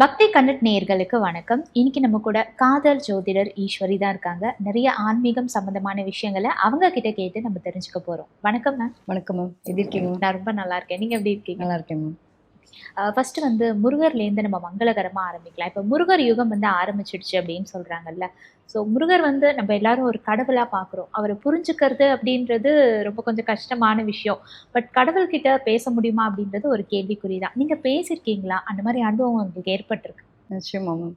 பக்தி கண்ணட் நேயர்களுக்கு வணக்கம். இன்னைக்கு நம்ம கூட காதல் ஜோதிடர் ஈஸ்வரி தான் இருக்காங்க. நிறைய ஆன்மீகம் சம்பந்தமான விஷயங்களை அவங்க கிட்ட கேட்டு நம்ம தெரிஞ்சுக்க போறோம். வணக்கம் மேம். வணக்கம் மேம். எப்படி இருக்கீங்க? நான் ரொம்ப நல்லா இருக்கேன். நீங்க எப்படி இருக்கீங்க? நல்லா இருக்கேன் மேம். ஃபர்ஸ்ட் வந்து முருகர்லேருந்து நம்ம மங்களகரமா ஆரம்பிக்கலாம். இப்போ முருகர் யுகம் வந்து ஆரம்பிச்சிடுச்சு அப்படின்னு சொல்றாங்கல்ல. ஸோ முருகர் வந்து நம்ம எல்லாரும் ஒரு கடவுளாக பார்க்குறோம் அவரை புரிஞ்சுக்கிறது அப்படின்றது ரொம்ப கொஞ்சம் கஷ்டமான விஷயம். பட் கடவுள்கிட்ட பேச முடியுமா அப்படின்றது ஒரு கேள்விக்குறி தான் நீங்கள் பேசியிருக்கீங்களா அந்த மாதிரி அனுபவம் உங்களுக்கு ஏற்பட்டிருக்கு. நிச்சயமா மேம்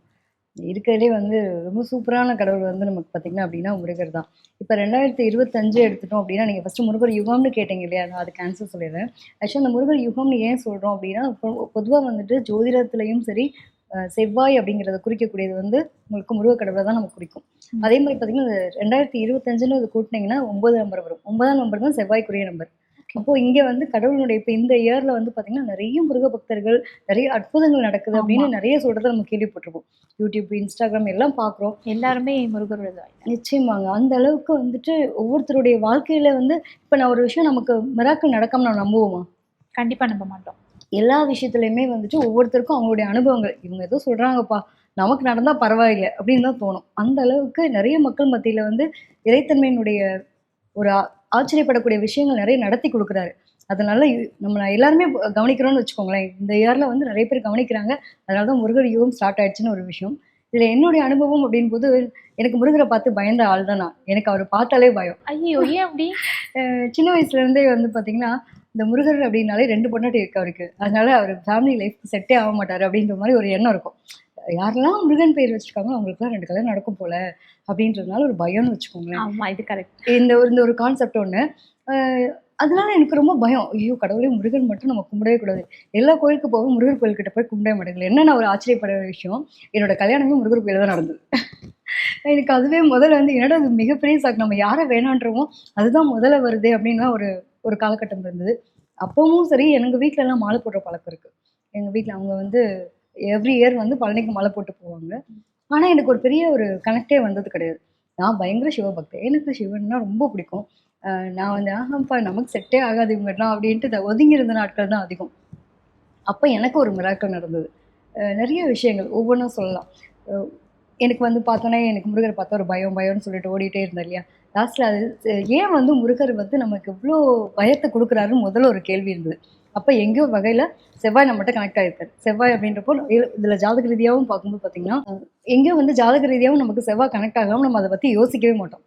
இருக்கிறதுலே வந்து ரொம்ப சூப்பரான கடவுள் வந்து நமக்கு பார்த்தீங்கன்னா அப்படின்னா முருகர் தான். இப்போ ரெண்டாயிரத்தி இருபத்தஞ்சு எடுத்துட்டோம் அப்படின்னா நீங்கள் ஃபஸ்ட்டு முருகர் யுகம்னு கேட்டீங்க இல்லையா? நான் அதுக்கு ஆன்சர் சொல்லிடுறேன். ஆக்சுவலாக அந்த முருகர் யுகம்னு ஏன் சொல்கிறோம் அப்படின்னா பொதுவாக வந்துட்டு ஜோதிடத்துலையும் சரி செவ்வாய் அப்படிங்கிறத குறிக்கக்கூடியது வந்து உங்களுக்கு முருக கடவுளை தான் நமக்கு குறிக்கும். அதே மாதிரி பார்த்தீங்கன்னா ரெண்டாயிரத்தி இருபத்தஞ்சுன்னு அது கூட்டினீங்கன்னா ஒன்பது நம்பர் வரும். ஒன்பதாம் நம்பர் தான் செவ்வாய்க்குரிய நம்பர். அப்போ இங்கே வந்து கடவுளுடைய இப்போ இந்த இயர்ல வந்து பார்த்தீங்கன்னா நிறைய முருக பக்தர்கள் நிறைய அற்புதங்கள் நடக்குது அப்படின்னு நிறைய சொல்றதை நம்ம கேள்விப்பட்டிருக்கோம் யூடியூப் இன்ஸ்டாகிராம் எல்லாம் பார்க்குறோம் எல்லாருமே முருகரோட தான். நிச்சயமாங்க. அந்த அளவுக்கு வந்துட்டு ஒவ்வொருத்தருடைய வாழ்க்கையில வந்து இப்போ நான் ஒரு விஷயம் நமக்கு மிராக்கள் நடக்காம நான் நம்புவோமா? கண்டிப்பா நம்ப மாட்டோம். எல்லா விஷயத்துலையுமே வந்துட்டு ஒவ்வொருத்தருக்கும் அவங்களுடைய அனுபவங்கள். இவங்க ஏதோ சொல்றாங்கப்பா நமக்கு நடந்தா பரவாயில்லை அப்படின்னு தான் தோணும். அந்த அளவுக்கு நிறைய மக்கள் மத்தியில வந்து இறைத்தன்மையினுடைய ஒரு ஆச்சரியப்படக்கூடிய விஷயங்கள் நிறைய நடத்தி கொடுக்குறாரு. அதனால நம்ம எல்லாருமே கவனிக்கிறோம்னு வச்சுக்கோங்களேன். இந்த இயர்ல வந்து நிறைய பேர் கவனிக்கிறாங்க. அதனால தான் முருகர் யுகம் ஸ்டார்ட் ஆயிடுச்சுன்னு ஒரு விஷயம். இதுல என்னுடைய அனுபவம் அப்படின் போது எனக்கு முருகரை பார்த்து பயந்த ஆள் தான் நான். எனக்கு அவரை பார்த்தாலே பயம். ஐயோ ஏன் அப்படி? சின்ன வயசுல இருந்தே வந்து பாத்தீங்கன்னா இந்த முருகர் அப்படின்னாலே ரெண்டு பொண்டாட்டி இருக்கு அவருக்கு. அதனால அவர் ஃபேமிலி லைஃப் செட்டே ஆக மாட்டாரு அப்படின்ற மாதிரி ஒரு எண்ணம் இருக்கும். யாரெல்லாம் முருகன் பேர் வச்சிருக்காங்களோ அவங்களுக்குலாம் ரெண்டு கல்யாணம் நடக்கும் போல அப்படின்றதுனால ஒரு பயம்னு வச்சுக்கோங்களேன். ஆமா இது கரெக்ட் இந்த ஒரு இந்த ஒரு கான்செப்ட் ஒன்று அதனால எனக்கு ரொம்ப பயம். ஐயோ கடவுளே முருகன் மட்டும் நம்ம கும்பிடவே கூடாது. எல்லா கோயிலுக்கு போகும் முருகர் கோயில்கிட்ட போய் கும்பிடவே மாட்டேங்கல என்ன நான் ஒரு ஆச்சரியப்படுற விஷயம்? என்னோட கல்யாணமே முருகர் கோயில தான் நடந்தது. எனக்கு அதுவே முதல்ல வந்து என்னடா அது மிகப்பெரிய சாக்கு நம்ம யாரை வேணான்றோமோ அதுதான் முதல்ல வருதே அப்படின்லாம் ஒரு ஒரு காலகட்டம் இருந்தது. அப்பவும் சரி எங்கள் வீட்ல எல்லாம் மாலை போடுற பழக்கம் இருக்கு. எங்கள் வீட்டில் அவங்க வந்து எவ்ரி இயர் வந்து பழனிக்கு மழை போட்டு போவாங்க. ஆனால் எனக்கு ஒரு பெரிய ஒரு கனெக்டே வந்தது கிடையாது. நான் பயங்கர சிவபக்தி எனக்கு சிவன்னா ரொம்ப பிடிக்கும். நான் வந்து ஆஹாப்பா நமக்கு செட்டே ஆகாது இவங்கலாம் அப்படின்ட்டு ஒதுங்கி இருந்த நாட்கள் தான் அதிகம். அப்போ எனக்கு ஒரு மிராக்கள் நடந்தது. நிறைய விஷயங்கள் ஒவ்வொன்றும் சொல்லலாம். எனக்கு வந்து பார்த்தோன்னே எனக்கு முருகர் பார்த்தா ஒரு பயம் பயம்னு சொல்லிட்டு ஓடிட்டே இருந்தேன் இல்லையா? லாஸ்ட்டில் அது ஏன் வந்து முருகர் வந்து நமக்கு இவ்வளோ பயத்தை கொடுக்குறாருன்னு முதல்ல ஒரு கேள்வி இருந்தது. அப்போ எங்கேயோ வகையில் செவ்வாய் நம்மகிட்ட கனெக்ட் ஆகிருக்காரு செவ்வாய் அப்படின்றப்போ இதில் ஜாதக ரீதியாகவும் பார்க்கும்போது பார்த்தீங்கன்னா எங்கேயோ வந்து ஜாதக ரீதியாகவும் நமக்கு செவ்வாய் கனெக்ட் ஆகாமல் நம்ம அதை பற்றி யோசிக்கவே மாட்டோம்.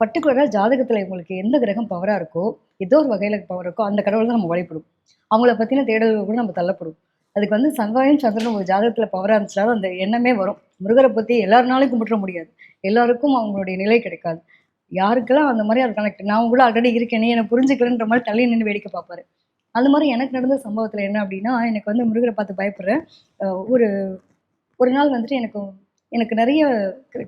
பர்டிகுலராக ஜாதகத்தில் உங்களுக்கு எந்த கிரகம் பவராக இருக்கோ ஏதோ ஒரு வகையில் பவர் இருக்கோ அந்த கடவுள் தான் நம்ம வழிபடும். அவங்கள பற்றின தேடல்கள் கூட நம்ம தள்ளப்படும். அதுக்கு வந்து சங்காயம் சந்திரன் ஒரு ஜாதகத்தில் பவராக இருந்துச்சாலும் அந்த எண்ணமே வரும். முருகரை பற்றி எல்லாருனாலும் கும்பிட முடியாது. எல்லாருக்கும் அவங்களுடைய நிலை கிடைக்காது. யாருக்கெல்லாம் அந்த மாதிரி அது கனெக்ட் நான் கூட ஆல்ரெடி இருக்கேனே என்னை புரிஞ்சுக்கிறேன்ற மாதிரி தள்ளி நின்று வேடிக்கை பார்ப்பாரு. அந்த மாதிரி எனக்கு நடந்த சம்பவத்தில் என்ன அப்படின்னா எனக்கு வந்து முருகரை பார்த்து பயப்படுறேன். ஒரு ஒரு நாள் வந்துட்டு எனக்கு எனக்கு நிறைய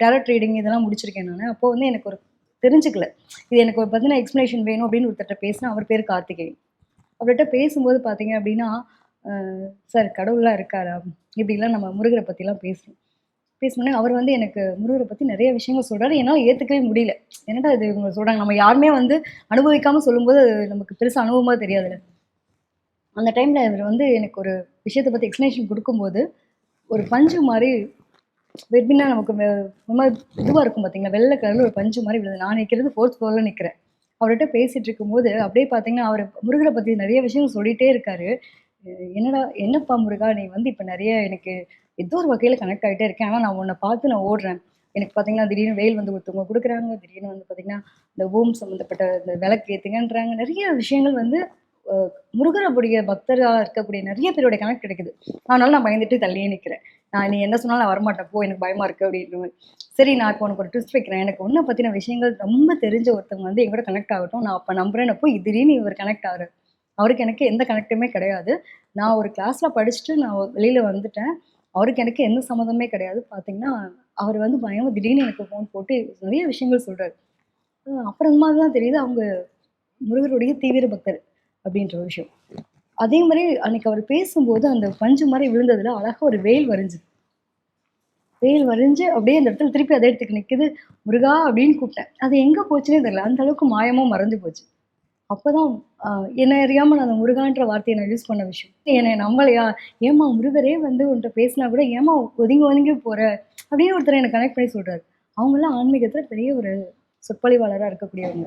டேரக்ட் ரீடிங் இதெல்லாம் முடிச்சிருக்கேன் நான். அப்போ வந்து எனக்கு ஒரு தெரிஞ்சுக்கல. இது எனக்கு ஒரு பார்த்தீங்கன்னா எக்ஸ்ப்ளனேஷன் வேணும் அப்படின்னு ஒருத்தர்கிட்ட பேசினா அவர் பேர் கார்த்திகேயன். அவர்கிட்ட பேசும்போது பார்த்தீங்க அப்படின்னா சார் கடவுளாக இருக்காரா? இப்படிலாம் நம்ம முருகரை பற்றிலாம் பேசுகிறோம் பேசினோடனே அவர் வந்து எனக்கு முருகரை பற்றி நிறைய விஷயங்கள் சொல்கிறாரு என்னால் ஏற்றுக்கவே முடியல. என்னடா இது இவங்க சொல்கிறாங்க நம்ம யாருமே வந்து அனுபவிக்காமல் சொல்லும்போது நமக்கு பெருசாக அனுபவமாக தெரியாதுல்ல. அந்த டைமில் இவர் வந்து எனக்கு ஒரு விஷயத்தை பற்றி எக்ஸ்ப்ளனேஷன் கொடுக்கும்போது ஒரு பஞ்சு மாதிரி வெப்பினா நமக்கு ரொம்ப இதுவாக இருக்கும் பார்த்தீங்களா வெள்ளை கலரில் ஒரு பஞ்சு மாதிரி விழுது. நான் நிற்கிறது ஃபோர்த் ஃப்ளோரில் நிற்கிறேன் அவர்கிட்ட பேசிகிட்டு இருக்கும்போது அப்படியே பார்த்தீங்கன்னா அவர் முருகரை பற்றி நிறைய விஷயங்கள் சொல்லிகிட்டே இருக்காரு. என்னடா என்னப்பா முருகா நீ வந்து இப்போ நிறைய எனக்கு ஏதோ ஒரு வகையில் கனெக்ட் ஆகிட்டே இருக்கேன். ஆனால் நான் உன்னை பார்த்து நான் ஓடுறேன். எனக்கு பார்த்தீங்கன்னா திடீர்னு வெயில் வந்து ஒருத்தவங்க கொடுக்குறாங்க. திடீர்னு வந்து பார்த்தீங்கன்னா இந்த ஓம் சம்மந்தப்பட்ட இந்த விளக்கு ஏற்றுங்கன்றாங்க நிறைய விஷயங்கள் வந்து அஹ், பக்தராக இருக்கக்கூடிய நிறைய பேருடைய கனெக்ட் கிடைக்குது. அதனால நான் பயந்துட்டு தள்ளியே நிற்கிறேன் நான் நீ என்ன சொன்னாலும் நான் வரமாட்டேன். போ எனக்கு பயமா இருக்கு அப்படின்ற மாதிரி சரி நான் இப்போ உனக்கு ஒரு ட்விஸ்ட் வைக்கிறேன். எனக்கு ஒன்றை பற்றின விஷயங்கள் ரொம்ப தெரிஞ்ச ஒருத்தவங்க வந்து எங்கூட கனெக்ட் ஆகட்டும். நான் அப்போ நம்புறேன். அப்போ திடீர்னு இவர் கனெக்ட் ஆகுறாரு அவருக்கு எனக்கு எந்த கனெக்ட்டுமே கிடையாது. நான் ஒரு கிளாஸில் படிச்சுட்டு நான் வெளியில் வந்துட்டேன். அவருக்கு எனக்கு எந்த சம்மந்தமே கிடையாது. பார்த்தீங்கன்னா அவர் வந்து பயமாக திடீர்னு எனக்கு ஃபோன் போட்டு நிறைய விஷயங்கள் சொல்கிறாரு அப்புறமா தான் தெரியுது. அவங்க முருகருடைய தீவிர பக்தர். அப்படின்ற ஒரு விஷயம். அதே மாதிரி அன்னைக்கு அவர் பேசும்போது அந்த பஞ்சு மாதிரி விழுந்ததுல அழகா ஒரு வேல் வரைஞ்சுது. வேல் வரைஞ்சு அப்படியே அந்த இடத்துல திருப்பி அதே இடத்துக்கு நிற்குது முருகா அப்படின்னு கூப்பிட்டேன். அது எங்க போச்சுன்னே தெரியல. அந்த அளவுக்கு மாயமா மறைஞ்சு போச்சு. அப்போதான் என்ன என்னை நான் அந்த முருகான்ற வார்த்தையை நான் யூஸ் பண்ண விஷயம். என்னை நம்பலையா? ஏமா முருகரே வந்து உன்ட்ட பேசினா கூட ஏமா ஒதுங்கி ஒதுங்கி போற? அப்படின்னு ஒருத்தர் எனக்கு கனெக்ட் பண்ணி சொல்றாரு. அவங்களாம் ஆன்மீகத்தில் பெரிய ஒரு சொற்பொழிவாளராக இருக்கக்கூடியவங்க.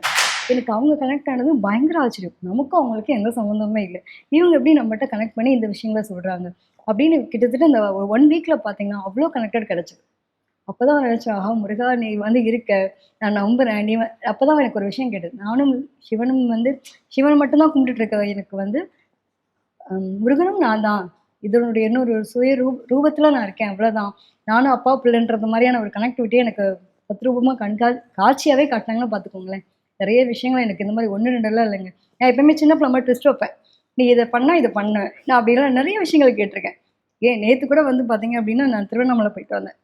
எனக்கு அவங்க கனெக்ட் ஆனது பயங்கர ஆச்சரியம். நமக்கும் அவங்களுக்கு எந்த சம்மந்தமே இல்லை. இவங்க எப்படி நம்மகிட்ட கனெக்ட் பண்ணி இந்த விஷயங்களை சொல்கிறாங்க அப்படின்னு கிட்டத்தட்ட இந்த ஒன் வீக்கில் பார்த்தீங்கன்னா அவ்வளோ கனெக்டட் கிடச்சிது. அப்போ தான் நினச்சேன் ஆஹா முருகா நீ வந்து இருக்க. நான் நம்புகிறேன் நீ அப்போ தான் எனக்கு ஒரு விஷயம் கேட்டது. நானும் சிவனும் வந்து சிவன் மட்டும்தான் கும்பிட்டுட்டு இருக்க. எனக்கு வந்து முருகனும் நான் தான். இதனுடைய இன்னொரு சுய ரூ ரூபத்தில் நான் இருக்கேன். அவ்வளோதான் நானும் அப்பா பிள்ளைன்றது மாதிரியான ஒரு கனெக்டிவிட்டி எனக்கு தத்ரூபமா கண்கா காட்சியாகவே காட்டினாங்கன்னு பார்த்துக்கோங்களேன் நிறைய விஷயங்கள் எனக்கு இந்த மாதிரி ஒன்று ரெண்டெல்லாம் இல்லைங்க. நான் எப்பயுமே சின்ன பிள்ளை மாதிரி ட்விஸ்ட் வைப்பேன். நீ இதை பண்ணா இதை பண்ண. நான் அப்படிலாம் நிறைய விஷயங்கள் கேட்டிருக்கேன். ஏன் நேத்து கூட வந்து பாத்தீங்க அப்படின்னா நான் திருவண்ணாமலை போயிட்டு வந்தேன்.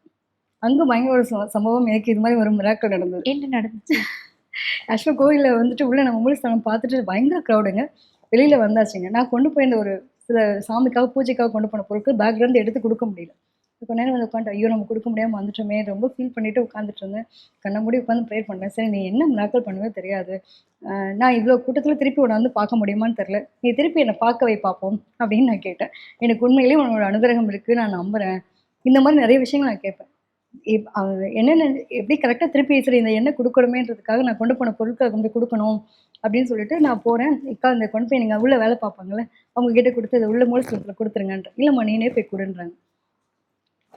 அங்க பயங்கர ஒரு சம்பவம். எனக்கு இது மாதிரி ஒரு மிராக்கள் நடந்தது. என்ன நடந்துச்சு? ஆக்சுவலாக கோயிலில் வந்துட்டு உள்ள நம்ம மூலிஸ்தானம் பார்த்துட்டு பயங்கர க்ரௌடுங்க வெளியில வந்தாச்சுங்க. நான் கொண்டு போயிருந்த ஒரு சில சாமிக்காக பூஜைக்காக கொண்டு போன பொருட்கள் பேக்லேருந்து எடுத்து கொடுக்க முடியல. கொஞ்ச நேரம் வந்து உட்காந்து ஐயோ நம்ம கொடுக்க முடியாமல் வந்துட்டோமே ரொம்ப ஃபீல் பண்ணிட்டு உட்காந்துட்டு இருந்தேன். கண்ண மூடி உட்காந்து ப்ரேயர் பண்ணேன். சரி நீ என்ன நாக்கள் பண்ணவே தெரியாது. நான் இவ்வளோ கூட்டத்தில் திருப்பி உன்னை வந்து பார்க்க முடியுமான்னு தெரில நீ திருப்பி என்னை பார்க்க வை பார்ப்போம் அப்படின்னு நான் கேட்டேன். எனக்கு உண்மையிலேயே உன்னோட அனுகிரகம் இருக்குது நான் நம்புகிறேன் இந்த மாதிரி நிறைய விஷயங்கள் நான் கேட்பேன். அவங்க என்னென்ன எப்படி கரெக்டாக திருப்பி சரி இந்த எண்ணெய் கொடுக்கணுமேன்றதுக்காக நான் கொண்டு போன பொருட்களை கொண்டு கொடுக்கணும் அப்படின்னு சொல்லிட்டு நான் போகிறேன் இக்கா இந்த கொண்டு போய் நீங்கள் உள்ளே வேலை பார்ப்பாங்கல்ல அவங்க கிட்டே கொடுத்து இதை உள்ள மூலத்தில் கொடுத்துருங்கன்ற இல்லைம்மா நீனே போய் கொடுன்றாங்க.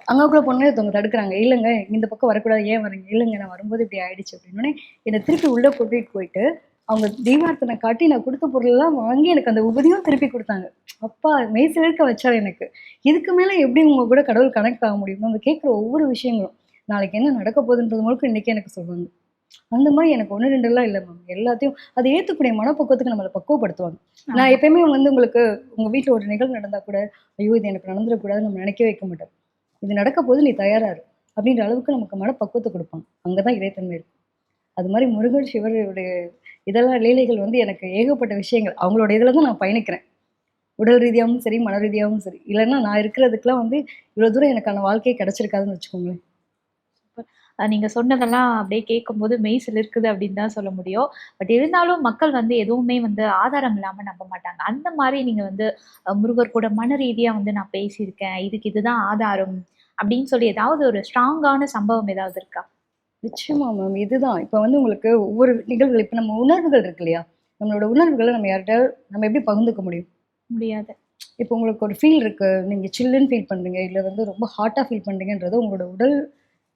அங்கக்குள்ள பொண்ணு ஒருத்தவங்க தடுக்கிறாங்க இல்லைங்க இந்த பக்கம் வரக்கூடாது. ஏன் வரீங்க? இல்லைங்க நான் வரும்போது இப்படி ஆயிடுச்சு. அப்படின்னோடனே என்னை திருப்பி உள்ளே கூட்டிகிட்டு போயிட்டு அவங்க தீபார்த்தனை காட்டி நான் கொடுத்த பொருளெல்லாம் வாங்கி எனக்கு அந்த உபதியும் திருப்பி கொடுத்தாங்க. அப்பா மெய் சிலிர்க்க வச்சார் எனக்கு. இதுக்கு மேலே எப்படி உங்க கூட கடவுள் கனெக்ட் ஆக முடியும்? நம்ம கேட்குற ஒவ்வொரு விஷயங்களும். நாளைக்கு என்ன நடக்க போகுதுன்றது முழுக்க இன்னைக்கு எனக்கு சொல்லுவாங்க. அந்த மாதிரி எனக்கு ஒன்று ரெண்டுலாம் இல்லை மேம் எல்லாத்தையும் அதை ஏற்றுக்கூடிய மனப்பக்குவத்துக்கு நம்மளை பக்குவப்படுத்துவாங்க. நான் எப்பயுமே வந்து உங்களுக்கு உங்கள் வீட்டில் ஒரு நிகழ்வு நடந்தால் கூட ஐயோ இது எனக்கு நடந்துடக்கூடாது நம்ம நினைக்க வைக்க மாட்டோம். இது நடக்க போது நீ தயாராரு அப்படின்ற அளவுக்கு நமக்கு மனப்பக்குவத்தை கொடுப்பாங்க அங்கே தான் இறைத்தன்மை இருக்கும் அது மாதிரி முருகன் சிவருடைய இதெல்லாம் லீலைகள் வந்து எனக்கு ஏகப்பட்ட விஷயங்கள். அவங்களோட இதில் தான் நான் பயணிக்கிறேன். உடல் ரீதியாகவும் சரி மன ரீதியாகவும் சரி. இல்லைன்னா நான் இருக்கிறதுக்கெலாம் வந்து இவ்வளோ தூரம் எனக்கான வாழ்க்கையை கிடச்சிருக்காதுன்னு வச்சுக்கோங்களேன். நீங்கள் நீங்க சொன்னதெல்லாம் அப்படியே கேட்கும்போது மெய் சிலிருக்குது அப்படின்னு தான் சொல்ல முடியும். பட் இருந்தாலும் மக்கள் வந்து எதுவுமே வந்து ஆதாரம் இல்லாம நம்ப மாட்டாங்க. அந்த மாதிரி நீங்க வந்து முருகர் கூட மன ரீதியா வந்து நான் பேசியிருக்கேன். இதுக்கு இதுதான் ஆதாரம். அப்படின்னு சொல்லி ஏதாவது ஒரு ஸ்ட்ராங்கான சம்பவம் ஏதாவது இருக்கா? நிச்சயமா மேம் இதுதான். இப்போ வந்து உங்களுக்கு ஒவ்வொரு நிகழ்வுகள் இப்போ நம்ம உணர்வுகள் இருக்கு இல்லையா? நம்மளோட உணர்வுகளை நம்ம யார்கிட்ட நம்ம எப்படி பகிர்ந்துக்க முடியும்? முடியாது. இப்போ உங்களுக்கு ஒரு ஃபீல் இருக்கு. நீங்க சில்லுன்னு ஃபீல் பண்றீங்க. இல்லை வந்து ரொம்ப ஹாட்டாக ஃபீல் பண்றீங்கன்றது உங்களோட உடல்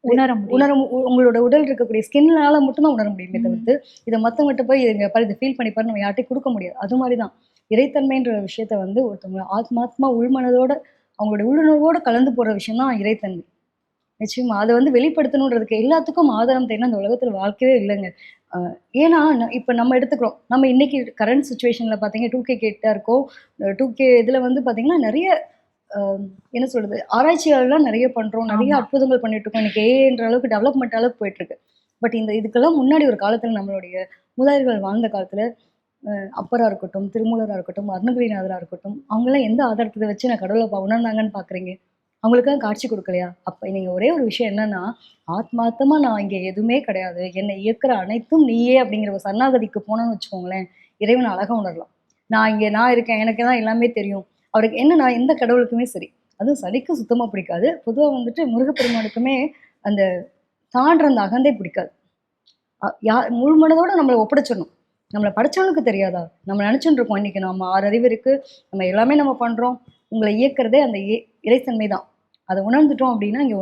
உணர முடியும். உணர உங்களோட உடல் இருக்கக்கூடிய ஸ்கின்னால மட்டும்தான் உணர முடியுமே. தவிர்த்து இதை மற்றவங்ககிட்ட போய் இதுங்க பாரு இதை ஃபீல் பண்ணி பாரு நம்ம யார்ட்டையும் கொடுக்க முடியாது. அது மாதிரி தான் இறைத்தன்மைன்ற விஷயத்த வந்து ஒருத்தவங்க ஆத்மாத்மா உள்மனதோட அவங்களுடைய உள்ளுணர்வோட கலந்து போற விஷயம் தான் இறைத்தன்மை நிச்சயமா. அதை வந்து வெளிப்படுத்தணுன்றதுக்கு எல்லாத்துக்கும் ஆதாரம் தேடினா அந்த உலகத்துல வாழ்க்கையே இல்லைங்க. ஏன்னா இப்ப நம்ம எடுத்துக்கிறோம். நம்ம இன்னைக்கு கரண்ட் சுச்சுவேஷன்ல பாத்தீங்க டூ கே கேட்டா இருக்கோம். டூ கே இதுல வந்து பாத்தீங்கன்னா நிறைய என்ன சொல்றது ஆராய்ச்சிகள்லாம் நிறைய பண்றோம். நிறைய. அற்புதங்கள் பண்ணிட்டு இருக்கோம். இன்னைக்கு ஏன்ற அளவுக்கு டெவலப்மெண்ட் அளவுக்கு போயிட்டு இருக்கு. பட் இந்த இதுக்கெல்லாம் முன்னாடி ஒரு காலத்துல நம்மளுடைய மூதாதையர்கள் வாழ்ந்த காலத்துல அப்பராக இருக்கட்டும் திருமூலராக இருக்கட்டும் அருணகிரிநாதராக இருக்கட்டும் அவங்களாம் எந்த ஆதாரத்தை வச்சு நான் கடவுளை பா- உணர்ந்தாங்கன்னு பார்க்குறீங்க அவங்களுக்காக காட்சி கொடுக்கலையா? அப்போ நீங்கள் ஒரே ஒரு விஷயம் என்னன்னா ஆத்மார்த்தமாக நான் இங்கே எதுவுமே கிடையாது. என்னை இயக்கிற அனைத்தும் நீயே அப்படிங்கிற ஒரு சன்னாகதிக்கு போனோன்னு வச்சுக்கோங்களேன் இறைவன் அழகாக உணரலாம். நான் இங்கே நான் இருக்கேன் எனக்கு தான் எல்லாமே தெரியும். அவருக்கு என்ன நான் எந்த கடவுளுக்குமே சரி. அதுவும் சளிக்கு சுத்தமாக பிடிக்காது. பொதுவாக வந்துட்டு முருகப்பெருமானுக்குமே அந்த தாண்டுற அந்த அகந்தே பிடிக்காது. யா முழு மனதோட நம்மளை ஒப்படைச்சிடணும். நம்மளை படித்தவனுக்கு தெரியாதா? நம்ம நினைச்சுட்டு இருக்கோம் இன்னைக்கு நம்ம ஆறு அறிவு இருக்குது நம்ம எல்லாமே நம்ம பண்ணுறோம் உங்களை இயக்குறதே அந்த இறைத்தன்மை தான் அதை உணர்ந்துட்டோம் அப்படின்னா இங்கே